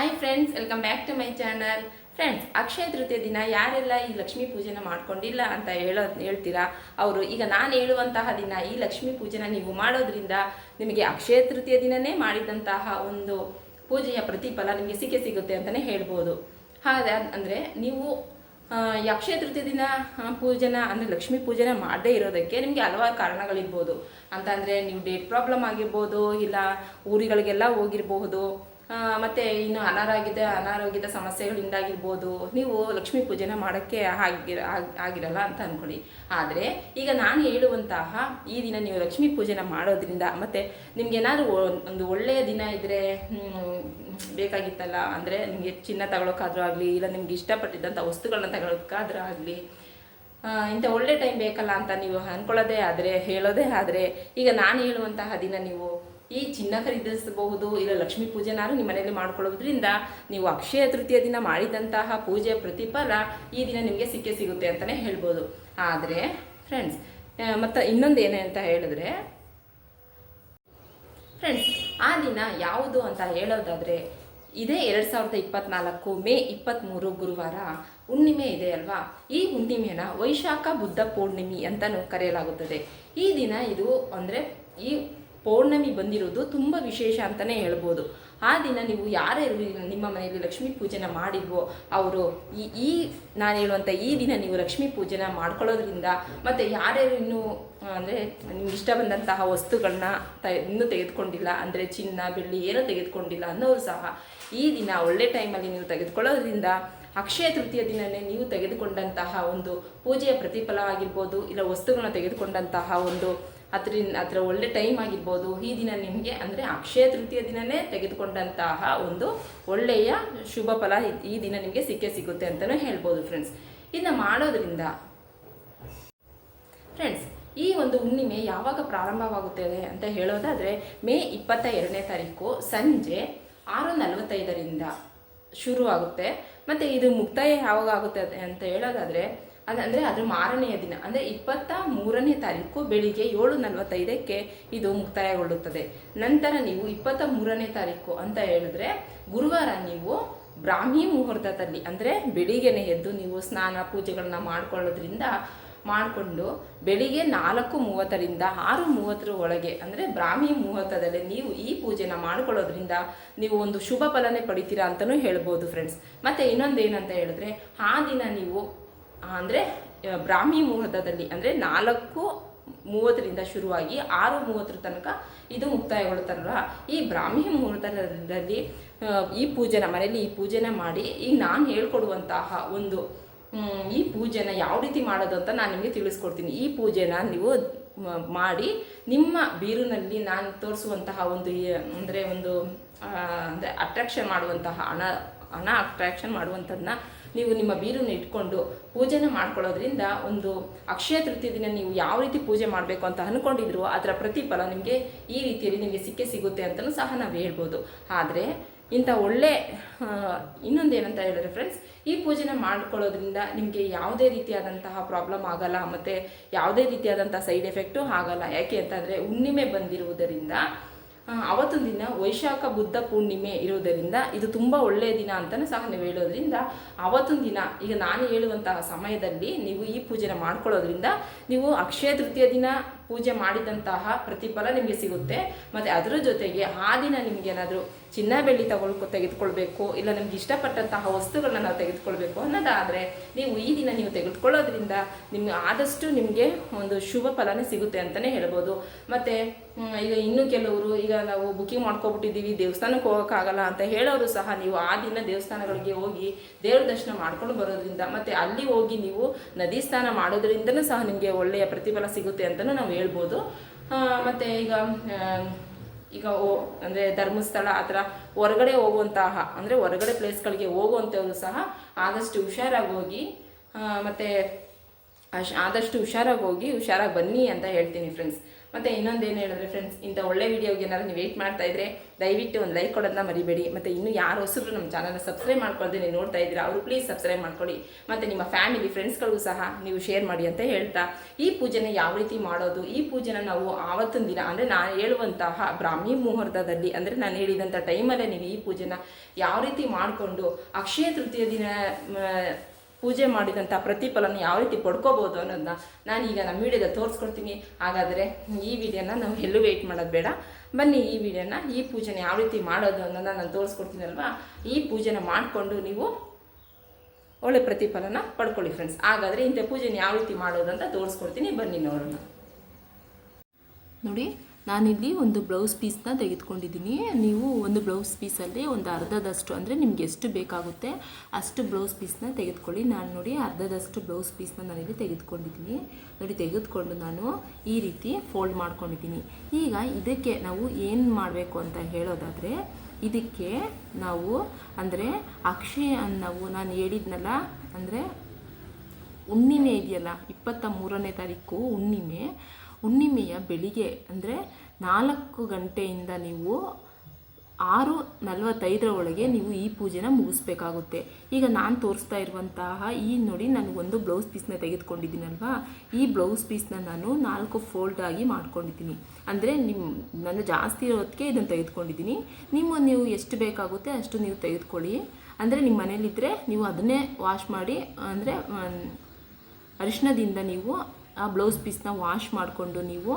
Hi friends welcome back to my channel friends Akshaya Tritiya ದಿನ ಯಾರೆಲ್ಲ ಈ ಲಕ್ಷ್ಮೀ ಪೂಜೆನ ಮಾಡ್ಕೊಂಡಿಲ್ಲ ಅಂತ ಹೇಳೋ ಹೇಳ್ತೀರಾ? ಅವರು ಈಗ ನಾನು ಹೇಳುವಂತಹ ದಿನ ಈ ಲಕ್ಷ್ಮೀ ಪೂಜೆನ ನೀವು ಮಾಡೋದ್ರಿಂದ ನಿಮಗೆ ಅಕ್ಷಯ ತೃತೀಯ ದಿನನೇ ಮಾಡಿದಂತಹ ಒಂದು ಪೂಜೆಯ ಪ್ರತಿಫಲ ನಿಮಗೆ ಸಿಕ್ಕೇ ಸಿಗುತ್ತೆ ಅಂತಲೇ ಹೇಳ್ಬೋದು. ಹಾಗೆ ಅಂದರೆ ನೀವು ಅಕ್ಷಯ ತೃತೀಯ ದಿನ ಪೂಜೆನ ಅಂದರೆ ಲಕ್ಷ್ಮೀ ಪೂಜೆನ ಮಾಡದೇ ಇರೋದಕ್ಕೆ ನಿಮಗೆ ಹಲವಾರು ಕಾರಣಗಳಿರ್ಬೋದು. ಅಂತಂದರೆ ನೀವು ಡೇಟ್ ಪ್ರಾಬ್ಲಮ್ ಆಗಿರ್ಬೋದು, ಇಲ್ಲ ಊರುಗಳಿಗೆಲ್ಲ ಹೋಗಿರಬಹುದು ಮತ್ತು ಇನ್ನು ಅನಾರೋಗ್ಯದ ಅನಾರೋಗ್ಯದ ಸಮಸ್ಯೆಗಳಿಂದಾಗಿರ್ಬೋದು, ನೀವು ಲಕ್ಷ್ಮೀ ಪೂಜೆನ ಮಾಡೋಕ್ಕೆ ಆಗಿರ ಆಗ್- ಆಗಿರಲ್ಲ ಅಂತ ಅಂದ್ಕೊಳ್ಳಿ ಆದರೆ ಈಗ ನಾನು ಹೇಳುವಂತಹ ಈ ದಿನ ನೀವು ಲಕ್ಷ್ಮೀ ಪೂಜೆನ ಮಾಡೋದ್ರಿಂದ, ಮತ್ತು ನಿಮಗೇನಾದ್ರೂ ಒಂದು ಒಳ್ಳೆಯ ದಿನ ಇದ್ದರೆ ಬೇಕಾಗಿತ್ತಲ್ಲ, ಅಂದರೆ ನಿಮಗೆ ಚಿನ್ನ ತಗೊಳಕ್ಕಾದ್ರೂ ಆಗಲಿ, ಇಲ್ಲ ನಿಮ್ಗೆ ಇಷ್ಟಪಟ್ಟಿದ್ದಂಥ ವಸ್ತುಗಳನ್ನ ತಗೊಳಕ್ಕಾದ್ರೂ ಆಗಲಿ ಇಂಥ ಒಳ್ಳೆ ಟೈಮ್ ಬೇಕಲ್ಲ ಅಂತ ನೀವು ಅಂದ್ಕೊಳ್ಳೋದೇ ಆದರೆ, ಹೇಳೋದೇ ಆದರೆ, ಈಗ ನಾನು ಹೇಳುವಂತಹ ದಿನ ನೀವು ಈ ಚಿನ್ನ ಖರೀದಿಸಬಹುದು, ಇಲ್ಲ ಲಕ್ಷ್ಮೀ ಪೂಜೆನಾರು ನಿಮ್ಮ ಮನೆಯಲ್ಲಿ ಮಾಡ್ಕೊಳ್ಳೋದ್ರಿಂದ ನೀವು ಅಕ್ಷಯ ತೃತೀಯ ದಿನ ಮಾಡಿದಂತಹ ಪೂಜೆಯ ಪ್ರತಿಫಲ ಈ ದಿನ ನಿಮಗೆ ಸಿಕ್ಕೇ ಸಿಗುತ್ತೆ ಅಂತಲೇ ಹೇಳ್ಬೋದು. ಆದರೆ ಫ್ರೆಂಡ್ಸ್ ಮತ್ತು ಇನ್ನೊಂದು ಏನೇ ಅಂತ ಹೇಳಿದ್ರೆ ಫ್ರೆಂಡ್ಸ್ ಆ ದಿನ ಯಾವುದು ಅಂತ ಹೇಳೋದಾದರೆ, ಇದೇ ಎರಡು ಸಾವಿರದ ಇಪ್ಪತ್ನಾಲ್ಕು ಮೇ ಇಪ್ಪತ್ತ್ಮೂರು ಗುರುವಾರ ಹುಣ್ಣಿಮೆ ಇದೆ ಅಲ್ವಾ? ಈ ಹುಣ್ಣಿಮೆನ ವೈಶಾಖ ಬುದ್ಧ ಪೂರ್ಣಿಮೆ ಅಂತಲೂ ಕರೆಯಲಾಗುತ್ತದೆ. ಈ ದಿನ ಇದು ಅಂದರೆ ಈ ಪೌರ್ಣಮಿ ಬಂದಿರೋದು ತುಂಬ ವಿಶೇಷ ಅಂತಲೇ ಹೇಳ್ಬೋದು. ಆ ದಿನ ನೀವು ಯಾರ್ಯಾರು ನಿಮ್ಮ ಮನೆಯಲ್ಲಿ ಲಕ್ಷ್ಮೀ ಪೂಜೆನ ಮಾಡಿದ್ವೋ, ಅವರು ಈ ಈ ನಾನು ಹೇಳುವಂಥ ಈ ದಿನ ನೀವು ಲಕ್ಷ್ಮೀ ಪೂಜೆನ ಮಾಡ್ಕೊಳ್ಳೋದ್ರಿಂದ ಮತ್ತು ಯಾರ್ಯಾರು ಇನ್ನೂ ಅಂದರೆ ನಿಮ್ಗೆ ಇಷ್ಟ ಬಂದಂತಹ ವಸ್ತುಗಳನ್ನ ತ, ಇನ್ನೂ ತೆಗೆದುಕೊಂಡಿಲ್ಲ, ಅಂದರೆ ಚಿನ್ನ, ಬೆಳ್ಳಿ ಏನೂ ತೆಗೆದುಕೊಂಡಿಲ್ಲ ಅನ್ನೋರು ಸಹ ಈ ದಿನ ಒಳ್ಳೆ ಟೈಮಲ್ಲಿ ನೀವು ತೆಗೆದುಕೊಳ್ಳೋದ್ರಿಂದ ಅಕ್ಷಯ ತೃತೀಯ ದಿನವೇ ನೀವು ತೆಗೆದುಕೊಂಡಂತಹ ಒಂದು ಪೂಜೆಯ ಪ್ರತಿಫಲ ಆಗಿರ್ಬೋದು, ಇಲ್ಲ ವಸ್ತುಗಳನ್ನ ತೆಗೆದುಕೊಂಡಂತಹ ಒಂದು ಅದರಿಂದ, ಅದರ ಒಳ್ಳೆ ಟೈಮ್ ಆಗಿರ್ಬೋದು. ಈ ದಿನ ನಿಮಗೆ ಅಂದರೆ ಅಕ್ಷಯ ತೃತೀಯ ದಿನನೇ ತೆಗೆದುಕೊಂಡಂತಹ ಒಂದು ಒಳ್ಳೆಯ ಶುಭ ಫಲ ಈ- ದಿನ ನಿಮಗೆ ಸಿಕ್ಕೇ ಸಿಗುತ್ತೆ ಅಂತಲೂ ಹೇಳ್ಬೋದು ಫ್ರೆಂಡ್ಸ್ ಇದನ್ನ ಮಾಡೋದ್ರಿಂದ ಫ್ರೆಂಡ್ಸ್ ಈ ಒಂದು ಹುಣ್ಣಿಮೆ ಯಾವಾಗ ಪ್ರಾರಂಭವಾಗುತ್ತದೆ ಅಂತ ಹೇಳೋದಾದರೆ ಮೇ ಇಪ್ಪತ್ತ ಎರಡನೇ ತಾರೀಕು ಸಂಜೆ ಆರು ನಲವತ್ತೈದರಿಂದ ಶುರುವಾಗುತ್ತೆ. ಮತ್ತು ಇದು ಮುಕ್ತಾಯ ಯಾವಾಗ ಆಗುತ್ತೆ ಅಂತ ಹೇಳೋದಾದರೆ ಅದಂದರೆ ಅದರ ಮಾರನೆಯ ದಿನ, ಅಂದರೆ ಇಪ್ಪತ್ತ ಮೂರನೇ ತಾರೀಕು ಬೆಳಿಗ್ಗೆ ಏಳು ನಲವತ್ತೈದಕ್ಕೆ ಇದು ಮುಕ್ತಾಯಗೊಳ್ಳುತ್ತದೆ. ನಂತರ ನೀವು ಇಪ್ಪತ್ತ ಮೂರನೇ ತಾರೀಕು ಅಂತ ಹೇಳಿದ್ರೆ ಗುರುವಾರ ನೀವು ಬ್ರಾಹ್ಮಿ ಮುಹೂರ್ತದಲ್ಲಿ, ಅಂದರೆ ಬೆಳಿಗ್ಗೆನೆ ಎದ್ದು ನೀವು ಸ್ನಾನ ಪೂಜೆಗಳನ್ನ ಮಾಡ್ಕೊಳ್ಳೋದ್ರಿಂದ, ಮಾಡಿಕೊಂಡು ಬೆಳಿಗ್ಗೆ ನಾಲ್ಕು ಮೂವತ್ತರಿಂದ ಆರು ಮೂವತ್ತರ ಒಳಗೆ, ಅಂದರೆ ಬ್ರಾಹ್ಮಿ ಮುಹೂರ್ತದಲ್ಲಿ ನೀವು ಈ ಪೂಜೆನ ಮಾಡ್ಕೊಳ್ಳೋದ್ರಿಂದ ನೀವು ಒಂದು ಶುಭ ಫಲನೇ ಪಡಿತೀರಾ ಅಂತಲೂ ಹೇಳ್ಬೋದು ಫ್ರೆಂಡ್ಸ್ ಮತ್ತು ಇನ್ನೊಂದು ಏನಂತ ಹೇಳಿದ್ರೆ, ಆ ದಿನ ನೀವು ಅಂದರೆ ಬ್ರಾಹ್ಮಿ ಮುಹೂರ್ತದಲ್ಲಿ, ಅಂದರೆ ನಾಲ್ಕು ಮೂವತ್ತರಿಂದ ಶುರುವಾಗಿ ಆರು ಮೂವತ್ತರ ತನಕ ಇದು ಮುಕ್ತಾಯಗೊಳ್ಳುತ್ತಲ್ವ ಈ ಬ್ರಾಹ್ಮಿ ಮುಹೂರ್ತದಲ್ಲಿ ಈ ಪೂಜೆನ, ಮನೆಯಲ್ಲಿ ಈ ಪೂಜೆನ ಮಾಡಿ, ಈಗ ನಾನು ಹೇಳ್ಕೊಡುವಂತಹ ಒಂದು ಈ ಪೂಜೆನ ಯಾವ ರೀತಿ ಮಾಡೋದು ಅಂತ ನಾನು ನಿಮಗೆ ತಿಳಿಸ್ಕೊಡ್ತೀನಿ. ಈ ಪೂಜೆನ ನೀವು ಮಾಡಿ, ನಿಮ್ಮ ಬೀರುನಲ್ಲಿ ನಾನು ತೋರಿಸುವಂತಹ ಒಂದು ಅಂದರೆ ಒಂದು ಅಂದರೆ ಅಟ್ರಾಕ್ಷನ್ ಮಾಡುವಂತಹ ಹಣ ಹಣ ಅಟ್ರಾಕ್ಷನ್ ಮಾಡುವಂಥದ್ದನ್ನ ನೀವು ನಿಮ್ಮ ಬೀರನ್ನು ಇಟ್ಕೊಂಡು ಪೂಜೆನ ಮಾಡ್ಕೊಳ್ಳೋದ್ರಿಂದ ಒಂದು ಅಕ್ಷಯ ತೃತೀಯ ದಿನ ನೀವು ಯಾವ ರೀತಿ ಪೂಜೆ ಮಾಡಬೇಕು ಅಂತ ಅಂದ್ಕೊಂಡಿದ್ರು ಅದರ ಪ್ರತಿಫಲ ನಿಮಗೆ ಈ ರೀತಿಯಲ್ಲಿ ನಿಮಗೆ ಸಿಕ್ಕೇ ಸಿಗುತ್ತೆ ಅಂತಲೂ ಸಹ ನಾವು ಹೇಳ್ಬೋದು. ಆದರೆ ಇಂಥ ಒಳ್ಳೆ ಇನ್ನೊಂದು ಏನಂತ ಹೇಳಿದ್ರೆ ಫ್ರೆಂಡ್ಸ್ ಈ ಪೂಜೆನ ಮಾಡ್ಕೊಳ್ಳೋದ್ರಿಂದ ನಿಮಗೆ ಯಾವುದೇ ರೀತಿಯಾದಂತಹ ಪ್ರಾಬ್ಲಮ್ ಆಗಲ್ಲ ಮತ್ತು ಯಾವುದೇ ರೀತಿಯಾದಂಥ ಸೈಡ್ ಎಫೆಕ್ಟು ಆಗಲ್ಲ. ಯಾಕೆ ಅಂತಂದರೆ ಹುಣ್ಣಿಮೆ ಬಂದಿರುವುದರಿಂದ ಅವತ್ತೊಂದು ದಿನ ವೈಶಾಖ ಬುದ್ಧ ಪೂರ್ಣಿಮೆ ಇರುವುದರಿಂದ ಇದು ತುಂಬ ಒಳ್ಳೆಯ ದಿನ ಅಂತಲೂ ಸಹ ನೀವು ಹೇಳೋದ್ರಿಂದ ಅವತ್ತೊಂದು ದಿನ, ಈಗ ನಾನು ಹೇಳುವಂತಹ ಸಮಯದಲ್ಲಿ ನೀವು ಈ ಪೂಜೆನ ಮಾಡ್ಕೊಳ್ಳೋದ್ರಿಂದ ನೀವು ಅಕ್ಷಯ ತೃತೀಯ ದಿನ ಪೂಜೆ ಮಾಡಿದಂತಹ ಪ್ರತಿಫಲ ನಿಮಗೆ ಸಿಗುತ್ತೆ. ಮತ್ತು ಅದರ ಜೊತೆಗೆ ಆ ದಿನ ನಿಮಗೇನಾದರೂ ಚಿನ್ನ ಬೆಳ್ಳಿ ತಗೊಳ್ಕೊ, ತೆಗೆದುಕೊಳ್ಬೇಕು, ಇಲ್ಲ ನಿಮ್ಗೆ ಇಷ್ಟಪಟ್ಟಂತಹ ವಸ್ತುಗಳನ್ನ ನಾವು ತೆಗೆದುಕೊಳ್ಬೇಕು ಅನ್ನೋದಾದರೆ ನೀವು ಈ ದಿನ ನೀವು ತೆಗೆದುಕೊಳ್ಳೋದ್ರಿಂದ ನಿಮ್ಗೆ ಆದಷ್ಟು ನಿಮಗೆ ಒಂದು ಶುಭ ಫಲನೇ ಸಿಗುತ್ತೆ ಅಂತಲೇ ಹೇಳ್ಬೋದು. ಮತ್ತು ಈಗ ಇನ್ನೂ ಕೆಲವರು ಈಗ ನಾವು ಬುಕ್ಕಿಂಗ್ ಮಾಡ್ಕೊಬಿಟ್ಟಿದ್ದೀವಿ, ದೇವಸ್ಥಾನಕ್ಕೆ ಹೋಗೋಕ್ಕಾಗಲ್ಲ ಅಂತ ಹೇಳೋರು ಸಹ ನೀವು ಆ ದಿನ ದೇವಸ್ಥಾನಗಳಿಗೆ ಹೋಗಿ ದೇವ್ರ ದರ್ಶನ ಮಾಡ್ಕೊಂಡು ಬರೋದ್ರಿಂದ, ಮತ್ತು ಅಲ್ಲಿ ಹೋಗಿ ನೀವು ನದಿ ಸ್ನಾನ ಮಾಡೋದ್ರಿಂದನೂ ಸಹ ನಿಮಗೆ ಒಳ್ಳೆಯ ಪ್ರತಿಫಲ ಸಿಗುತ್ತೆ ಅಂತಲೂ ನಾವು ಹೇಳ್ಬೋದು. ಮತ್ತು ಈಗ ಈಗ ಓ, ಅಂದರೆ ಧರ್ಮಸ್ಥಳ ಆ ಥರ ಹೊರಗಡೆ ಹೋಗುವಂತಹ, ಅಂದರೆ ಹೊರಗಡೆ ಪ್ಲೇಸ್ಗಳಿಗೆ ಹೋಗುವಂಥವ್ರು ಸಹ ಆದಷ್ಟು ಹುಷಾರಾಗಿ ಹೋಗಿ ಮತ್ತು ಆದಷ್ಟು ಹುಷಾರಾಗಿ ಹೋಗಿ ಹುಷಾರಾಗಿ ಬನ್ನಿ ಅಂತ ಹೇಳ್ತೀನಿ ಫ್ರೆಂಡ್ಸ್ ಮತ್ತು ಇನ್ನೊಂದೇನು ಹೇಳಿದ್ರೆ ಫ್ರೆಂಡ್ಸ್ ಇಂಥ ಒಳ್ಳೆ ವೀಡಿಯೋಗೆ ಏನಾದ್ರು ನೀವು ವೇಟ್ ಮಾಡ್ತಾ ಇದ್ರೆ, ದಯವಿಟ್ಟು ಒಂದು ಲೈಕ್ ಕೊಡೋದನ್ನ ಮರಿಬೇಡಿ. ಮತ್ತು ಇನ್ನೂ ಯಾರು ಹೊಸಬ್ರು ನಮ್ಮ ಚಾನಲ್ನ ಸಬ್ಸ್ಕ್ರೈಬ್ ಮಾಡ್ಕೊಳ್ದೆ ನೀವು ನೋಡ್ತಾ ಇದ್ದೀರಾ, ಅವರು ಪ್ಲೀಸ್ ಸಬ್ಸ್ಕ್ರೈಬ್ ಮಾಡ್ಕೊಳ್ಳಿ. ಮತ್ತು ನಿಮ್ಮ ಫ್ಯಾಮಿಲಿ ಫ್ರೆಂಡ್ಸ್ಗಳಿಗೂ ಸಹ ನೀವು ಶೇರ್ ಮಾಡಿ ಅಂತ ಹೇಳ್ತಾ, ಈ ಪೂಜೆನ ಯಾವ ರೀತಿ ಮಾಡೋದು, ಈ ಪೂಜೆನ ನಾವು ಆವತ್ತಿನ ದಿನ, ಅಂದರೆ ನಾನು ಹೇಳುವಂತಹ ಬ್ರಾಹ್ಮಿ ಮುಹೂರ್ತದಲ್ಲಿ, ಅಂದರೆ ನಾನು ಹೇಳಿದಂಥ ಟೈಮಲ್ಲೇ ನೀವು ಈ ಪೂಜೆನ ಯಾವ ರೀತಿ ಮಾಡಿಕೊಂಡು, ಅಕ್ಷಯ ತೃತೀಯ ದಿನ ಪೂಜೆ ಮಾಡಿದಂಥ ಪ್ರತಿಫಲನ ಯಾವ ರೀತಿ ಪಡ್ಕೋಬೋದು ಅನ್ನೋದನ್ನ ನಾನು ಈಗ ನಮ್ಮ ವಿಡಿಯೋದಲ್ಲಿ ತೋರಿಸ್ಕೊಡ್ತೀನಿ. ಹಾಗಾದರೆ ಈ ವಿಡಿಯೋನ ನಾವು ಎಲ್ಲೂ ವೆಯ್ಟ್ ಮಾಡೋದು ಬೇಡ. ಬನ್ನಿ ಈ ವಿಡಿಯೋನ ಈ ಪೂಜೆನ ಯಾವ ರೀತಿ ಮಾಡೋದು ಅನ್ನೋದನ್ನ ನಾನು ತೋರಿಸ್ಕೊಡ್ತೀನಲ್ವಾ? ಈ ಪೂಜೆನ ಮಾಡಿಕೊಂಡು ನೀವು ಒಳ್ಳೆ ಪ್ರತಿಫಲನ ಪಡ್ಕೊಳ್ಳಿ ಫ್ರೆಂಡ್ಸ್ ಹಾಗಾದರೆ ಇಂಥ ಪೂಜೆನ ಯಾವ ರೀತಿ ಮಾಡೋದು ಅಂತ ತೋರಿಸ್ಕೊಡ್ತೀನಿ. ಬನ್ನಿ ನೋಡೋಣ. ನೋಡಿ ನಾನಿಲ್ಲಿ ಒಂದು ಬ್ಲೌಸ್ ಪೀಸ್ನ ತೆಗೆದುಕೊಂಡಿದ್ದೀನಿ. ನೀವು ಒಂದು ಬ್ಲೌಸ್ ಪೀಸಲ್ಲಿ ಒಂದು ಅರ್ಧದಷ್ಟು ಅಂದರೆ ನಿಮ್ಗೆ ಎಷ್ಟು ಬೇಕಾಗುತ್ತೆ ಅಷ್ಟು ಬ್ಲೌಸ್ ಪೀಸ್ನ ತೆಗೆದುಕೊಳ್ಳಿ. ನಾನು ನೋಡಿ ಅರ್ಧದಷ್ಟು ಬ್ಲೌಸ್ ಪೀಸ್ನ ನಾನಿಲ್ಲಿ ತೆಗೆದುಕೊಂಡಿದ್ದೀನಿ. ನೋಡಿ, ತೆಗೆದುಕೊಂಡು ನಾನು ಈ ರೀತಿ ಫೋಲ್ಡ್ ಮಾಡ್ಕೊಂಡಿದ್ದೀನಿ. ಈಗ ಇದಕ್ಕೆ ನಾವು ಏನು ಮಾಡಬೇಕು ಅಂತ ಹೇಳೋದಾದರೆ, ಇದಕ್ಕೆ ನಾವು ಅಂದರೆ ಅಕ್ಷಯ ನಾವು ನಾನು ಹೇಳಿದ್ನಲ್ಲ, ಅಂದರೆ ಹುಣ್ಣಿಮೆ ಇದೆಯಲ್ಲ, ಇಪ್ಪತ್ತ ಮೂರನೇ ತಾರೀಕು ಹುಣ್ಣಿಮೆ. ಹುಣ್ಣಿಮೆಯ ಬೆಳಿಗ್ಗೆ ಅಂದರೆ ನಾಲ್ಕು ಗಂಟೆಯಿಂದ ನೀವು ಆರು ನಲವತ್ತೈದರ ಒಳಗೆ ನೀವು ಈ ಪೂಜೆನ ಮುಗಿಸ್ಬೇಕಾಗುತ್ತೆ. ಈಗ ನಾನು ತೋರಿಸ್ತಾ ಇರುವಂತಹ ಈ ನೋಡಿ ನಾನು ಒಂದು ಬ್ಲೌಸ್ ಪೀಸ್ನ ತೆಗೆದುಕೊಂಡಿದ್ದೀನಲ್ವಾ? ಈ ಬ್ಲೌಸ್ ಪೀಸ್ನ ನಾನು ನಾಲ್ಕು ಫೋಲ್ಡ್ ಆಗಿ ಮಾಡ್ಕೊಂಡಿದ್ದೀನಿ. ಅಂದರೆ ನಿಮ್ಮ ನಾನು ಜಾಸ್ತಿ ಇರೋದಕ್ಕೆ ಇದನ್ನು ತೆಗೆದುಕೊಂಡಿದ್ದೀನಿ. ನಿಮ್ಮ ನೀವು ಎಷ್ಟು ಬೇಕಾಗುತ್ತೆ ಅಷ್ಟು ನೀವು ತೆಗೆದುಕೊಳ್ಳಿ. ಅಂದರೆ ನಿಮ್ಮ ಮನೇಲಿದ್ದರೆ ನೀವು ಅದನ್ನೇ ವಾಶ್ ಮಾಡಿ, ಅಂದರೆ ಅರಿಶಿನದಿಂದ ನೀವು ಆ ಬ್ಲೌಸ್ ಪೀಸ್ನ ವಾಶ್ ಮಾಡಿಕೊಂಡು ನೀವು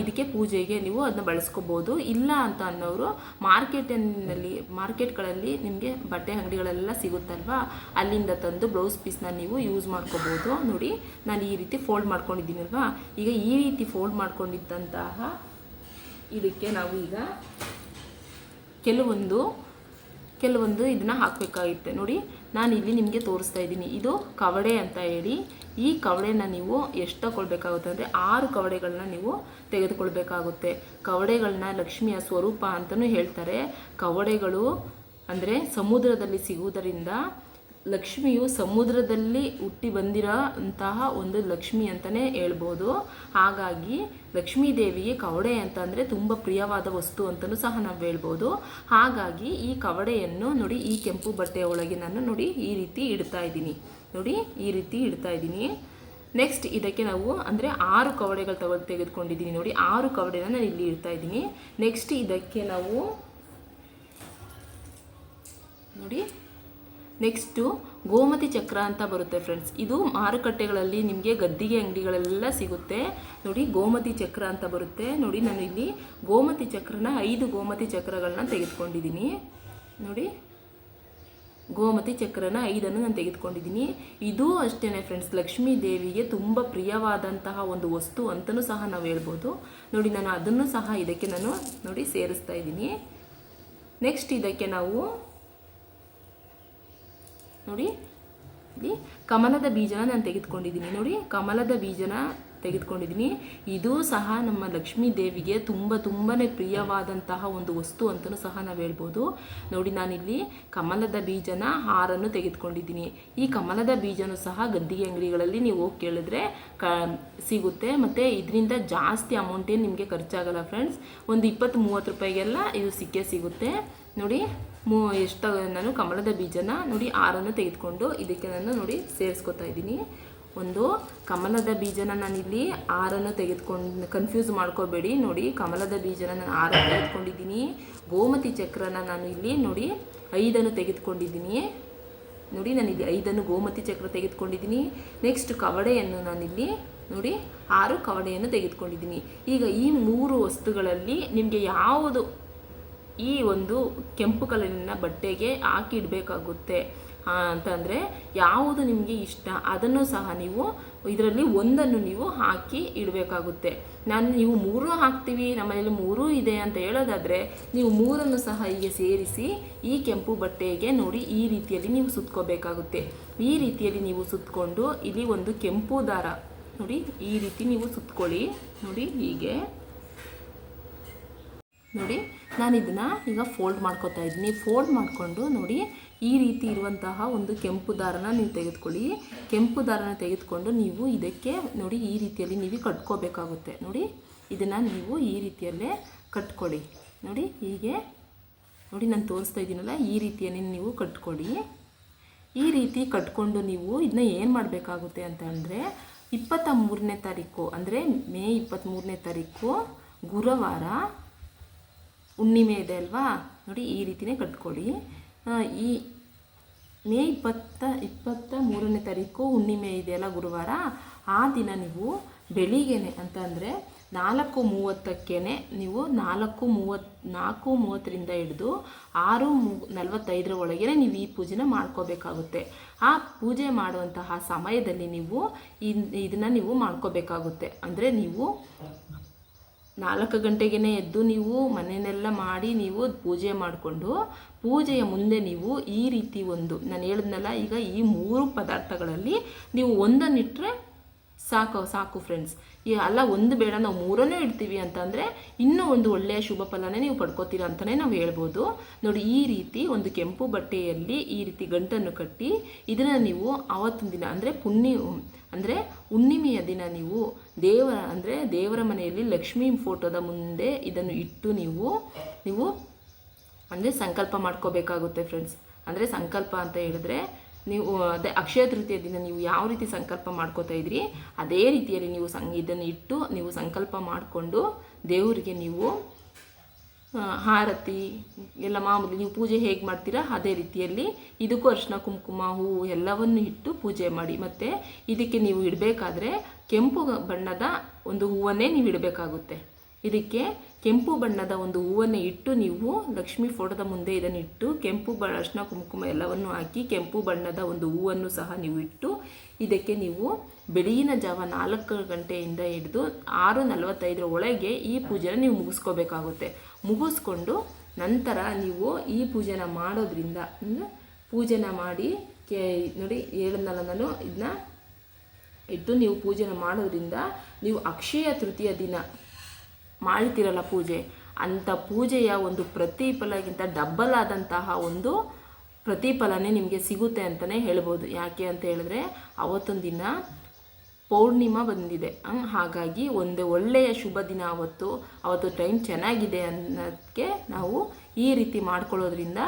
ಇದಕ್ಕೆ ಪೂಜೆಗೆ ನೀವು ಅದನ್ನ ಬಳಸ್ಕೋಬೋದು. ಇಲ್ಲ ಅಂತ ಅನ್ನೋರು ಮಾರ್ಕೆಟಿನಲ್ಲಿ, ಮಾರ್ಕೆಟ್ಗಳಲ್ಲಿ ನಿಮಗೆ ಬಟ್ಟೆ ಅಂಗಡಿಗಳೆಲ್ಲ ಸಿಗುತ್ತಲ್ವಾ? ಅಲ್ಲಿಂದ ತಂದು ಬ್ಲೌಸ್ ಪೀಸ್ನ ನೀವು ಯೂಸ್ ಮಾಡ್ಕೋಬೋದು. ನೋಡಿ, ನಾನು ಈ ರೀತಿ ಫೋಲ್ಡ್ ಮಾಡ್ಕೊಂಡಿದ್ದೀನಲ್ವಾ? ಈಗ ಈ ರೀತಿ ಫೋಲ್ಡ್ ಮಾಡ್ಕೊಂಡಿದ್ದಂತಹ ಇದಕ್ಕೆ ನಾವು ಈಗ ಕೆಲವೊಂದು ಕೆಲವೊಂದು ಇದನ್ನ ಹಾಕಬೇಕಾಗಿತ್ತೆ. ನೋಡಿ ನಾನು ಇಲ್ಲಿ ನಿಮಗೆ ತೋರಿಸ್ತಾ ಇದ್ದೀನಿ. ಇದು ಕವಡೆ ಅಂತ ಹೇಳಿ. ಈ ಕವಡೆನ ನೀವು ಎಷ್ಟು ತಗೊಳ್ಬೇಕಾಗುತ್ತೆ ಅಂದರೆ ಆರು ಕವಡೆಗಳನ್ನ ನೀವು ತೆಗೆದುಕೊಳ್ಬೇಕಾಗುತ್ತೆ. ಕವಡೆಗಳನ್ನ ಲಕ್ಷ್ಮಿಯ ಸ್ವರೂಪ ಅಂತಲೂ ಹೇಳ್ತಾರೆ. ಕವಡೆಗಳು ಅಂದರೆ ಸಮುದ್ರದಲ್ಲಿ ಸಿಗುವುದರಿಂದ ಲಕ್ಷ್ಮಿಯು ಸಮುದ್ರದಲ್ಲಿ ಹುಟ್ಟಿ ಬಂದಿರೋ ಅಂತಹ ಒಂದು ಲಕ್ಷ್ಮಿ ಅಂತಲೇ ಹೇಳ್ಬೋದು. ಹಾಗಾಗಿ ಲಕ್ಷ್ಮೀ ದೇವಿಗೆ ಕವಡೆ ಅಂತಂದರೆ ತುಂಬ ಪ್ರಿಯವಾದ ವಸ್ತು ಅಂತಲೂ ಸಹ ನಾವು ಹೇಳ್ಬೋದು. ಹಾಗಾಗಿ ಈ ಕವಡೆಯನ್ನು ನೋಡಿ, ಈ ಕೆಂಪು ಬಟ್ಟೆಯ ಒಳಗೆ ನಾನು ನೋಡಿ ಈ ರೀತಿ ಇಡ್ತಾ ಇದ್ದೀನಿ. ನೋಡಿ, ಈ ರೀತಿ ಇಡ್ತಾ ಇದ್ದೀನಿ. ನೆಕ್ಸ್ಟ್ ಇದಕ್ಕೆ ನಾವು ಅಂದರೆ ಆರು ಕವಡೆಗಳು ತಗೊ, ತೆಗೆದುಕೊಂಡಿದ್ದೀನಿ. ನೋಡಿ, ಆರು ಕವಡೆನ ನಾನು ಇಲ್ಲಿ ಇಡ್ತಾ ಇದ್ದೀನಿ. ನೆಕ್ಸ್ಟ್ ಇದಕ್ಕೆ ನಾವು ನೋಡಿ ನೆಕ್ಸ್ಟು ಗೋಮತಿ ಚಕ್ರ ಅಂತ ಬರುತ್ತೆ ಫ್ರೆಂಡ್ಸ್ ಇದು ಮಾರುಕಟ್ಟೆಗಳಲ್ಲಿ ನಿಮಗೆ ಗದ್ದಿಗೆ ಅಂಗಡಿಗಳೆಲ್ಲ ಸಿಗುತ್ತೆ. ನೋಡಿ ಗೋಮತಿ ಚಕ್ರ ಅಂತ ಬರುತ್ತೆ. ನೋಡಿ ನಾನು ಇಲ್ಲಿ ಗೋಮತಿ ಚಕ್ರನ ಐದು ಗೋಮತಿ ಚಕ್ರಗಳನ್ನ ತೆಗೆದುಕೊಂಡಿದ್ದೀನಿ. ನೋಡಿ ಗೋಮತಿ ಚಕ್ರನ ಐದನ್ನು ನಾನು ತೆಗೆದುಕೊಂಡಿದ್ದೀನಿ. ಇದು ಅಷ್ಟೇ ಫ್ರೆಂಡ್ಸ್ ಲಕ್ಷ್ಮೀ ದೇವಿಗೆ ತುಂಬ ಪ್ರಿಯವಾದಂತಹ ಒಂದು ವಸ್ತು ಅಂತಲೂ ಸಹ ನಾವು ಹೇಳ್ಬೋದು. ನೋಡಿ ನಾನು ಅದನ್ನು ಸಹ ಇದಕ್ಕೆ ನಾನು ನೋಡಿ ಸೇರಿಸ್ತಾ ಇದ್ದೀನಿ. ನೆಕ್ಸ್ಟ್ ಇದಕ್ಕೆ ನಾವು ನೋಡಿ, ಇಲ್ಲಿ ಕಮಲದ ಬೀಜನ ನಾನು ತೆಗೆದುಕೊಂಡಿದ್ದೀನಿ. ನೋಡಿ, ಕಮಲದ ಬೀಜನ ತೆಗೆದುಕೊಂಡಿದ್ದೀನಿ. ಇದು ಸಹ ನಮ್ಮ ಲಕ್ಷ್ಮೀ ದೇವಿಗೆ ತುಂಬ ತುಂಬಾ ಪ್ರಿಯವಾದಂತಹ ಒಂದು ವಸ್ತು ಅಂತಲೂ ಸಹ ನಾವು ಹೇಳ್ಬೋದು. ನೋಡಿ, ನಾನಿಲ್ಲಿ ಕಮಲದ ಬೀಜನ ಹಾರನ್ನು ತೆಗೆದುಕೊಂಡಿದ್ದೀನಿ. ಈ ಕಮಲದ ಬೀಜನೂ ಸಹ ಗದ್ದಿಗೆ ಅಂಗಡಿಗಳಲ್ಲಿ ನೀವು ಹೋಗಿ ಕೇಳಿದ್ರೆ ಕ, ಸಿಗುತ್ತೆ. ಮತ್ತು ಇದರಿಂದ ಜಾಸ್ತಿ ಅಮೌಂಟೇನು ನಿಮಗೆ ಖರ್ಚಾಗಲ್ಲ ಫ್ರೆಂಡ್ಸ್ ಒಂದು ಇಪ್ಪತ್ತು ಮೂವತ್ತು ರೂಪಾಯಿಗೆಲ್ಲ ಇದು ಸಿಕ್ಕೇ ಸಿಗುತ್ತೆ. ನೋಡಿ ಮೂ ಎಷ್ಟು ನಾನು ಕಮಲದ ಬೀಜನ ನೋಡಿ ಆರನ್ನು ತೆಗೆದುಕೊಂಡು ಇದಕ್ಕೆ ನಾನು ನೋಡಿ ಸೇರಿಸ್ಕೊತಾ ಇದ್ದೀನಿ. ಒಂದು ಕಮಲದ ಬೀಜನ ನಾನಿಲ್ಲಿ ಆರನ್ನು ತೆಗೆದುಕೊಂಡು ಕನ್ಫ್ಯೂಸ್ ಮಾಡ್ಕೋಬೇಡಿ. ನೋಡಿ ಕಮಲದ ಬೀಜನ ನಾನು ಆರನ್ನು ತೆಗೆದುಕೊಂಡಿದ್ದೀನಿ. ಗೋಮತಿ ಚಕ್ರನ ನಾನು ಇಲ್ಲಿ ನೋಡಿ ಐದನ್ನು ತೆಗೆದುಕೊಂಡಿದ್ದೀನಿ. ನೋಡಿ, ನಾನಿಲ್ಲಿ ಐದನ್ನು ಗೋಮತಿ ಚಕ್ರ ತೆಗೆದುಕೊಂಡಿದ್ದೀನಿ. ನೆಕ್ಸ್ಟ್ ಕವಡೆಯನ್ನು ನಾನಿಲ್ಲಿ ನೋಡಿ ಆರು ಕವಡೆಯನ್ನು ತೆಗೆದುಕೊಂಡಿದ್ದೀನಿ. ಈಗ ಈ ಮೂರು ವಸ್ತುಗಳಲ್ಲಿ ನಿಮಗೆ ಯಾವುದು ಈ ಒಂದು ಕೆಂಪು ಕಲರಿನ ಬಟ್ಟೆಗೆ ಹಾಕಿ ಇಡಬೇಕಾಗುತ್ತೆ ಅಂತಂದರೆ ಯಾವುದು ನಿಮಗೆ ಇಷ್ಟ ಅದನ್ನು ಸಹ ನೀವು ಇದರಲ್ಲಿ ಒಂದನ್ನು ನೀವು ಹಾಕಿ ಇಡಬೇಕಾಗುತ್ತೆ. ನಾನು ನೀವು ಮೂರು ಹಾಕ್ತೀವಿ ನಮ್ಮನೇಲಿ ಮೂರೂ ಇದೆ ಅಂತ ಹೇಳೋದಾದರೆ ನೀವು ಮೂರನ್ನು ಸಹ ಹೀಗೆ ಸೇರಿಸಿ ಈ ಕೆಂಪು ಬಟ್ಟೆಗೆ ನೋಡಿ ಈ ರೀತಿಯಲ್ಲಿ ನೀವು ಸುತ್ಕೋಬೇಕಾಗುತ್ತೆ. ಈ ರೀತಿಯಲ್ಲಿ ನೀವು ಸುತ್ತಕೊಂಡು ಇಲ್ಲಿ ಒಂದು ಕೆಂಪು ದಾರ ನೋಡಿ ಈ ರೀತಿ ನೀವು ಸುತ್ಕೊಳ್ಳಿ. ನೋಡಿ ಹೀಗೆ. ನೋಡಿ, ನಾನು ಇದನ್ನು ಈಗ ಫೋಲ್ಡ್ ಮಾಡ್ಕೋತಾ ಇದ್ದೀನಿ. ಫೋಲ್ಡ್ ಮಾಡಿಕೊಂಡು ನೋಡಿ, ಈ ರೀತಿ ಇರುವಂತಹ ಒಂದು ಕೆಂಪು ದಾರನ ನೀವು ತೆಗೆದುಕೊಳ್ಳಿ. ಕೆಂಪು ದಾರನ ತೆಗೆದುಕೊಂಡು ನೀವು ಇದಕ್ಕೆ ನೋಡಿ, ಈ ರೀತಿಯಲ್ಲಿ ನೀವು ಕಟ್ಕೋಬೇಕಾಗುತ್ತೆ. ನೋಡಿ, ಇದನ್ನು ನೀವು ಈ ರೀತಿಯಲ್ಲೇ ಕಟ್ಕೊಳ್ಳಿ. ನೋಡಿ, ಹೀಗೆ. ನೋಡಿ, ನಾನು ತೋರಿಸ್ತಾ ಇದ್ದೀನಲ್ಲ, ಈ ರೀತಿಯಲ್ಲಿ ನೀವು ಕಟ್ಕೊಳ್ಳಿ. ಈ ರೀತಿ ಕಟ್ಕೊಂಡು ನೀವು ಇದನ್ನ ಏನು ಮಾಡಬೇಕಾಗುತ್ತೆ ಅಂತ ಅಂದರೆ, ಇಪ್ಪತ್ತ ಮೂರನೇ ತಾರೀಕು, ಅಂದರೆ ಮೇ ಇಪ್ಪತ್ತ್ಮೂರನೇ ತಾರೀಕು, ಗುರುವಾರ ಹುಣ್ಣಿಮೆ ಇದೆ ಅಲ್ವಾ? ನೋಡಿ, ಈ ರೀತಿಯೇ ಕಟ್ಕೊಳ್ಳಿ. ಈ ಮೇ ಇಪ್ಪತ್ತ ಇಪ್ಪತ್ತ ಮೂರನೇ ತಾರೀಕು ಹುಣ್ಣಿಮೆ ಇದೆಯಲ್ಲ ಗುರುವಾರ? ಆ ದಿನ ನೀವು ಬೆಳಿಗ್ಗೆನೆ ಅಂತಂದರೆ ನಾಲ್ಕು ಮೂವತ್ತಕ್ಕೇ ನೀವು ನಾಲ್ಕು ಮೂವತ್ತು ನಾಲ್ಕು ಮೂವತ್ತರಿಂದ ಹಿಡಿದು ಆರು ಮೂ, ನಲವತ್ತೈದರ ಒಳಗೆ ನೀವು ಈ ಪೂಜೆನ ಮಾಡ್ಕೋಬೇಕಾಗುತ್ತೆ. ಆ ಪೂಜೆ ಮಾಡುವಂತಹ ಸಮಯದಲ್ಲಿ ನೀವು ಇದನ್ನು ನೀವು ಮಾಡ್ಕೋಬೇಕಾಗುತ್ತೆ. ಅಂದರೆ ನೀವು ನಾಲ್ಕು ಗಂಟೆಗೇ ಎದ್ದು ನೀವು ಮನೆಯನ್ನೆಲ್ಲ ಮಾಡಿ ನೀವು ಪೂಜೆ ಮಾಡಿಕೊಂಡು ಪೂಜೆಯ ಮುಂದೆ ನೀವು ಈ ರೀತಿ ಒಂದು, ನಾನು ಹೇಳಿದ್ನಲ್ಲ ಈಗ ಈ ಮೂರು ಪದಾರ್ಥಗಳಲ್ಲಿ ನೀವು ಒಂದನ್ನಿಟ್ಟರೆ ಸಾಕು ಸಾಕು ಫ್ರೆಂಡ್ಸ್ ಈ ಅಲ್ಲ ಒಂದು ಬೇಡ, ನಾವು ಮೂರನ್ನೇ ಇಡ್ತೀವಿ ಅಂತಂದರೆ ಇನ್ನೂ ಒಂದು ಒಳ್ಳೆಯ ಶುಭ ಫಲನೇ ನೀವು ಪಡ್ಕೋತೀರ ಅಂತಲೇ ನಾವು ಹೇಳ್ಬೋದು. ನೋಡಿ, ಈ ರೀತಿ ಒಂದು ಕೆಂಪು ಬಟ್ಟೆಯಲ್ಲಿ ಈ ರೀತಿ ಗಂಟನ್ನು ಕಟ್ಟಿ ಇದನ್ನು ನೀವು ಆವತ್ತಿನ ದಿನ ಅಂದರೆ ಪುಣ್ಯ ಅಂದರೆ ಹುಣ್ಣಿಮೆಯ ದಿನ ನೀವು ದೇವರ, ಅಂದರೆ ದೇವರ ಮನೆಯಲ್ಲಿ ಲಕ್ಷ್ಮೀ ಫೋಟೋದ ಮುಂದೆ ಇದನ್ನು ಇಟ್ಟು ನೀವು ನೀವು ಅಂದರೆ ಸಂಕಲ್ಪ ಮಾಡ್ಕೋಬೇಕಾಗುತ್ತೆ ಫ್ರೆಂಡ್ಸ್ ಅಂದರೆ ಸಂಕಲ್ಪ ಅಂತ ಹೇಳಿದ್ರೆ ನೀವು, ಅದೇ ಅಕ್ಷಯ ತೃತೀಯ ದಿನ ನೀವು ಯಾವ ರೀತಿ ಸಂಕಲ್ಪ ಮಾಡ್ಕೋತಾ ಇದ್ರಿ, ಅದೇ ರೀತಿಯಲ್ಲಿ ನೀವು ಸಂ ಇದನ್ನು ಇಟ್ಟು ನೀವು ಸಂಕಲ್ಪ ಮಾಡಿಕೊಂಡು ದೇವರಿಗೆ ನೀವು ಹಾರತಿ, ಎಲ್ಲ ಮಾಮೂಲಿ ನೀವು ಪೂಜೆ ಹೇಗೆ ಮಾಡ್ತೀರಾ ಅದೇ ರೀತಿಯಲ್ಲಿ ಇದಕ್ಕೂ ಅರಿಶಿನ, ಕುಂಕುಮ, ಹೂವು ಎಲ್ಲವನ್ನು ಇಟ್ಟು ಪೂಜೆ ಮಾಡಿ. ಮತ್ತು ಇದಕ್ಕೆ ನೀವು ಇಡಬೇಕಾದ್ರೆ ಕೆಂಪು ಬಣ್ಣದ ಒಂದು ಹೂವನ್ನೇ ನೀವು ಇಡಬೇಕಾಗುತ್ತೆ. ಇದಕ್ಕೆ ಕೆಂಪು ಬಣ್ಣದ ಒಂದು ಹೂವನ್ನೇ ಇಟ್ಟು ನೀವು ಲಕ್ಷ್ಮೀ ಫೋಟೋದ ಮುಂದೆ ಇದನ್ನು ಇಟ್ಟು ಕೆಂಪು ಬ, ಅರಿಶಿನ, ಕುಂಕುಮ ಎಲ್ಲವನ್ನು ಹಾಕಿ ಕೆಂಪು ಬಣ್ಣದ ಒಂದು ಹೂವನ್ನು ಸಹ ನೀವು ಇಟ್ಟು ಇದಕ್ಕೆ ನೀವು ಬೆಳಗಿನ ಜಾವ ನಾಲ್ಕು ಗಂಟೆಯಿಂದ ಹಿಡಿದು ಆರು ನಲವತ್ತೈದರ ಒಳಗೆ ಈ ಪೂಜೆನ ನೀವು ಮುಗಿಸ್ಕೋಬೇಕಾಗುತ್ತೆ. ಮುಗಿಸ್ಕೊಂಡು ನಂತರ ನೀವು ಈ ಪೂಜೆನ ಮಾಡೋದ್ರಿಂದ ಪೂಜೆನ ಮಾಡಿ ಕೇ, ನೋಡಿ ಹೇಳಿದ್ನಲ್ಲ ನಾನು ಇದನ್ನ ಇಟ್ಟು ನೀವು ಪೂಜೆನ ಮಾಡೋದ್ರಿಂದ ನೀವು ಅಕ್ಷಯ ತೃತೀಯ ದಿನ ಮಾಡ್ತಿರಲ್ಲ ಪೂಜೆ ಅಂಥ ಪೂಜೆಯ ಒಂದು ಪ್ರತಿಫಲಗಿಂತ ಡಬ್ಬಲ್ ಆದಂತಹ ಒಂದು ಪ್ರತಿಫಲನೇ ನಿಮಗೆ ಸಿಗುತ್ತೆ ಅಂತಲೇ ಹೇಳ್ಬೋದು. ಯಾಕೆ ಅಂತ ಹೇಳಿದ್ರೆ ಅವತ್ತೊಂದು ದಿನ ಪೌರ್ಣಿಮಾ ಬಂದಿದೆ. ಹಾಗಾಗಿ ಒಂದು ಒಳ್ಳೆಯ ಶುಭ ದಿನ ಅವತ್ತು. ಅವತ್ತು ಟೈಮ್ ಚೆನ್ನಾಗಿದೆ ಅನ್ನೋದಕ್ಕೆ ನಾವು ಈ ರೀತಿ ಮಾಡ್ಕೊಳ್ಳೋದ್ರಿಂದ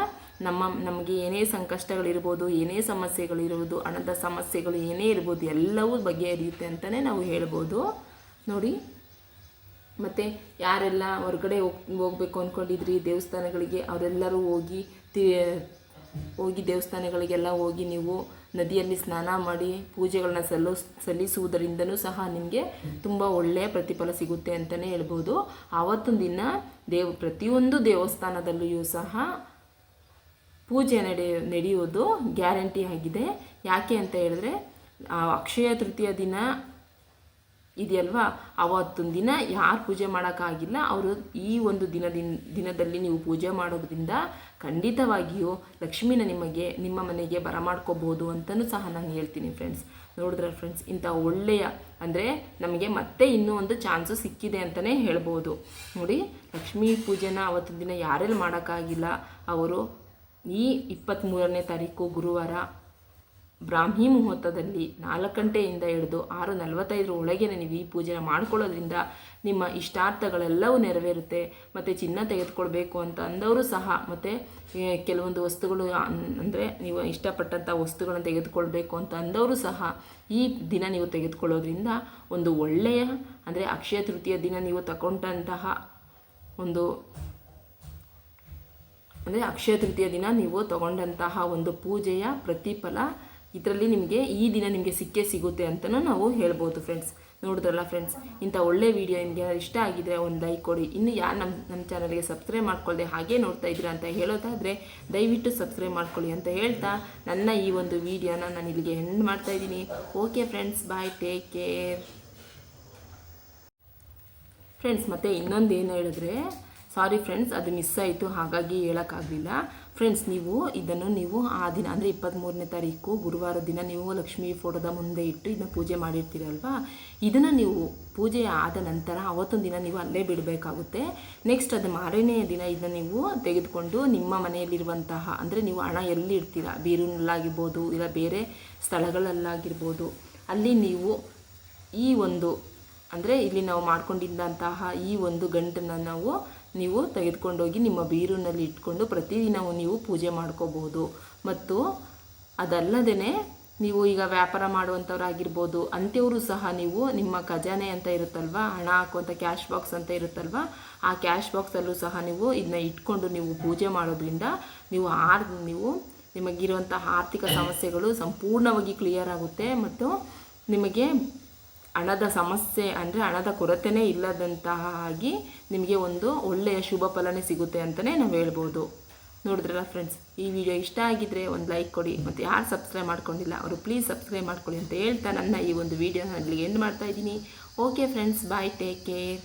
ನಮ್ಮ, ನಮಗೆ ಏನೇ ಸಂಕಷ್ಟಗಳಿರ್ಬೋದು, ಏನೇ ಸಮಸ್ಯೆಗಳಿರ್ಬೋದು, ಹಣದ ಸಮಸ್ಯೆಗಳು ಏನೇ ಇರ್ಬೋದು, ಎಲ್ಲವೂ ಬಗೆಹರಿಯುತ್ತೆ ಅಂತಲೇ ನಾವು ಹೇಳ್ಬೋದು. ನೋಡಿ. ಮತ್ತು ಯಾರೆಲ್ಲ ಹೊರಗಡೆ ಹೋಗ್, ಹೋಗಬೇಕು ಅಂದ್ಕೊಂಡಿದ್ರಿ ದೇವಸ್ಥಾನಗಳಿಗೆ, ಅವರೆಲ್ಲರೂ ಹೋಗಿ, ತಿ, ಹೋಗಿ ದೇವಸ್ಥಾನಗಳಿಗೆಲ್ಲ ಹೋಗಿ ನೀವು ನದಿಯಲ್ಲಿ ಸ್ನಾನ ಮಾಡಿ ಪೂಜೆಗಳನ್ನ ಸಲ್ಲೋ ಸಲ್ಲಿಸುವುದರಿಂದಲೂ ಸಹ ನಿಮಗೆ ತುಂಬ ಒಳ್ಳೆಯ ಪ್ರತಿಫಲ ಸಿಗುತ್ತೆ ಅಂತಲೇ ಹೇಳ್ಬೋದು. ಆವತ್ತೊಂದು ದಿನ ದೇವ್, ಪ್ರತಿಯೊಂದು ದೇವಸ್ಥಾನದಲ್ಲಿಯೂ ಸಹ ಪೂಜೆ ನಡೆಯ ನಡೆಯೋದು ಗ್ಯಾರಂಟಿ ಆಗಿದೆ. ಯಾಕೆ ಅಂತ ಹೇಳಿದ್ರೆ ಅಕ್ಷಯ ತೃತೀಯ ದಿನ ಇದೆಯಲ್ವಾ? ಅವತ್ತೊಂದು ದಿನ ಯಾರು ಪೂಜೆ ಮಾಡೋಕ್ಕಾಗಿಲ್ಲ, ಅವರು ಈ ಒಂದು ದಿನದಿನ, ದಿನದಲ್ಲಿ ನೀವು ಪೂಜೆ ಮಾಡೋದ್ರಿಂದ ಖಂಡಿತವಾಗಿಯೂ ಲಕ್ಷ್ಮಿನ ನಿಮಗೆ, ನಿಮ್ಮ ಮನೆಗೆ ಬರಮಾಡ್ಕೋಬೋದು ಅಂತಲೂ ಸಹ ನಾನು ಹೇಳ್ತೀನಿ ಫ್ರೆಂಡ್ಸ್ ನೋಡಿದ್ರೆ ಫ್ರೆಂಡ್ಸ್ ಇಂಥ ಒಳ್ಳೆಯ ಅಂದರೆ ನಮಗೆ ಮತ್ತೆ ಇನ್ನೂ ಒಂದು ಚಾನ್ಸು ಸಿಕ್ಕಿದೆ ಅಂತಲೇ ಹೇಳ್ಬೋದು. ನೋಡಿ, ಲಕ್ಷ್ಮೀ ಪೂಜೆನ ಅವತ್ತಿನ ದಿನ ಯಾರೆಲ್ಲ ಮಾಡೋಕ್ಕಾಗಿಲ್ಲ, ಅವರು ಈ ಇಪ್ಪತ್ತ್ಮೂರನೇ ತಾರೀಕು ಗುರುವಾರ ಬ್ರಾಹ್ಮಿ ಮುಹೂರ್ತದಲ್ಲಿ ನಾಲ್ಕು ಗಂಟೆಯಿಂದ ಹಿಡಿದು ಆರು ನಲವತ್ತೈದರ ಒಳಗೆ ನೀವು ಈ ಪೂಜೆನ ಮಾಡ್ಕೊಳ್ಳೋದ್ರಿಂದ ನಿಮ್ಮ ಇಷ್ಟಾರ್ಥಗಳೆಲ್ಲವೂ ನೆರವೇರುತ್ತೆ, ಮತ್ತು ಚಿನ್ನ ತೆಗೆದುಕೊಳ್ಬೇಕು ಅಂತ ಅಂದವರು ಸಹ, ಮತ್ತು ಕೆಲವೊಂದು ವಸ್ತುಗಳು ಅಂದರೆ ನೀವು ಇಷ್ಟಪಟ್ಟಂಥ ವಸ್ತುಗಳನ್ನು ತೆಗೆದುಕೊಳ್ಬೇಕು ಅಂತ ಅಂದವರು ಸಹ ಈ ದಿನ ನೀವು ತೆಗೆದುಕೊಳ್ಳೋದ್ರಿಂದ ಒಂದು ಒಳ್ಳೆಯ, ಅಂದರೆ ಅಕ್ಷಯ ತೃತೀಯ ದಿನ ನೀವು ತಗೊಂಡಂತಹ ಒಂದು, ಅಂದರೆ ಅಕ್ಷಯ ತೃತೀಯ ದಿನ ನೀವು ತಗೊಂಡಂತಹ ಒಂದು ಪೂಜೆಯ ಪ್ರತಿಫಲ ಇದರಲ್ಲಿ ನಿಮಗೆ ಈ ದಿನ ನಿಮಗೆ ಸಿಕ್ಕೇ ಸಿಗುತ್ತೆ ಅಂತಲೂ ನಾವು ಹೇಳ್ಬೋದು ಫ್ರೆಂಡ್ಸ್ ನೋಡಿದ್ರಲ್ಲ ಫ್ರೆಂಡ್ಸ್ ಇಂಥ ಒಳ್ಳೆ ವಿಡಿಯೋ ನಿಮಗೆ ಇಷ್ಟ ಆಗಿದ್ರೆ ಒಂದು ಲೈಕ್ ಕೊಡಿ. ಇನ್ನು ಯಾರು ನಮ್ಮ ನಮ್ಮ ಚಾನಲ್ಗೆ ಸಬ್ಸ್ಕ್ರೈಬ್ ಮಾಡ್ಕೊಳ್ಳದೆ ಹಾಗೆ ನೋಡ್ತಾ ಇದ್ದೀರಾ ಅಂತ ಹೇಳೋದಾದರೆ ದಯವಿಟ್ಟು ಸಬ್ಸ್ಕ್ರೈಬ್ ಮಾಡ್ಕೊಳ್ಳಿ ಅಂತ ಹೇಳ್ತಾ ನನ್ನ ಈ ಒಂದು ವಿಡಿಯೋನ ನಾನು ಇಲ್ಲಿಗೆ ಹೆಂಡ್ ಮಾಡ್ತಾ ಇದ್ದೀನಿ. Okay friends bye take care friends ಮತ್ತು ಇನ್ನೊಂದು ಏನು ಹೇಳಿದ್ರೆ ಸಾರಿ ಫ್ರೆಂಡ್ಸ್ ಅದು ಮಿಸ್ ಆಯಿತು, ಹಾಗಾಗಿ ಹೇಳೋಕ್ಕಾಗಲಿಲ್ಲ. ಫ್ರೆಂಡ್ಸ್ ನೀವು ಇದನ್ನು ನೀವು ಆ ದಿನ, ಅಂದರೆ ಇಪ್ಪತ್ತ್ಮೂರನೇ ತಾರೀಕು, ಗುರುವಾರ ದಿನ ನೀವು ಲಕ್ಷ್ಮೀ ಫೋಟೋದ ಮುಂದೆ ಇಟ್ಟು ಇದನ್ನು ಪೂಜೆ ಮಾಡಿರ್ತೀರಲ್ವಾ? ಇದನ್ನು ನೀವು ಪೂಜೆ ಆದ ನಂತರ ಅವತ್ತೊಂದು ದಿನ ನೀವು ಅಲ್ಲೇ ಬಿಡಬೇಕಾಗುತ್ತೆ. ನೆಕ್ಸ್ಟ್ ಅದು ಮಾರನೇ ದಿನ ಇದನ್ನು ನೀವು ತೆಗೆದುಕೊಂಡು ನಿಮ್ಮ ಮನೆಯಲ್ಲಿರುವಂತಹ, ಅಂದರೆ ನೀವು ಹಣ ಎಲ್ಲಿ ಇಡ್ತೀರಾ? ಬೀರೂನಲ್ಲಾಗಿರ್ಬೋದು ಇಲ್ಲ ಬೇರೆ ಸ್ಥಳಗಳಲ್ಲಾಗಿರ್ಬೋದು. ಅಲ್ಲಿ ನೀವು ಈ ಒಂದು, ಅಂದರೆ ಇಲ್ಲಿ ನಾವು ಮಾಡ್ಕೊಂಡಿದ್ದಂತಹ ಈ ಒಂದು ಗಂಟನ್ನು ನಾವು ನೀವು ತೆಗೆದುಕೊಂಡೋಗಿ ನಿಮ್ಮ ಬೀರುನಲ್ಲಿ ಇಟ್ಕೊಂಡು ಪ್ರತಿದಿನವೂ ನೀವು ಪೂಜೆ ಮಾಡ್ಕೋಬೋದು ಮತ್ತು ಅದಲ್ಲದೇ ನೀವು ಈಗ ವ್ಯಾಪಾರ ಮಾಡುವಂಥವ್ರಾಗಿರ್ಬೋದು ಅಂಥವರು ಸಹ ನೀವು ನಿಮ್ಮ ಖಜಾನೆ ಅಂತ ಇರುತ್ತಲ್ವ, ಹಣ ಹಾಕುವಂಥ ಕ್ಯಾಶ್ ಬಾಕ್ಸ್ ಅಂತ ಇರುತ್ತಲ್ವ, ಆ ಕ್ಯಾಶ್ ಬಾಕ್ಸಲ್ಲೂ ಸಹ ನೀವು ಇದನ್ನ ಇಟ್ಕೊಂಡು ನೀವು ಪೂಜೆ ಮಾಡೋದ್ರಿಂದ ನೀವು ಆರ್, ನೀವು ನಿಮಗಿರುವಂಥ ಆರ್ಥಿಕ ಸಮಸ್ಯೆಗಳು ಸಂಪೂರ್ಣವಾಗಿ ಕ್ಲಿಯರ್ ಆಗುತ್ತೆ. ಮತ್ತು ನಿಮಗೆ ಹಣದ ಸಮಸ್ಯೆ ಅಂದರೆ ಹಣದ ಕೊರತೆನೇ ಇಲ್ಲದಂತಹ ಆಗಿ ನಿಮಗೆ ಒಂದು ಒಳ್ಳೆಯ ಶುಭ ಫಲನೇ ಸಿಗುತ್ತೆ ಅಂತಲೇ ನಾವು ಹೇಳ್ಬೋದು. ನೋಡಿದ್ರಲ್ಲ ಫ್ರೆಂಡ್ಸ್ ಈ ವಿಡಿಯೋ ಇಷ್ಟ ಆಗಿದ್ರೆ ಒಂದು ಲೈಕ್ ಕೊಡಿ. ಮತ್ತು ಯಾರು ಸಬ್ಸ್ಕ್ರೈಬ್ ಮಾಡ್ಕೊಂಡಿಲ್ಲ, ಅವರು ಪ್ಲೀಸ್ ಸಬ್ಸ್ಕ್ರೈಬ್ ಮಾಡ್ಕೊಳ್ಳಿ ಅಂತ ಹೇಳ್ತಾ ನನ್ನ ಈ ಒಂದು ವಿಡಿಯೋನ ಅಲ್ಲಿಗೆ ಎಂಡ್ ಮಾಡ್ತಾ ಇದ್ದೀನಿ. Okay friends bye take care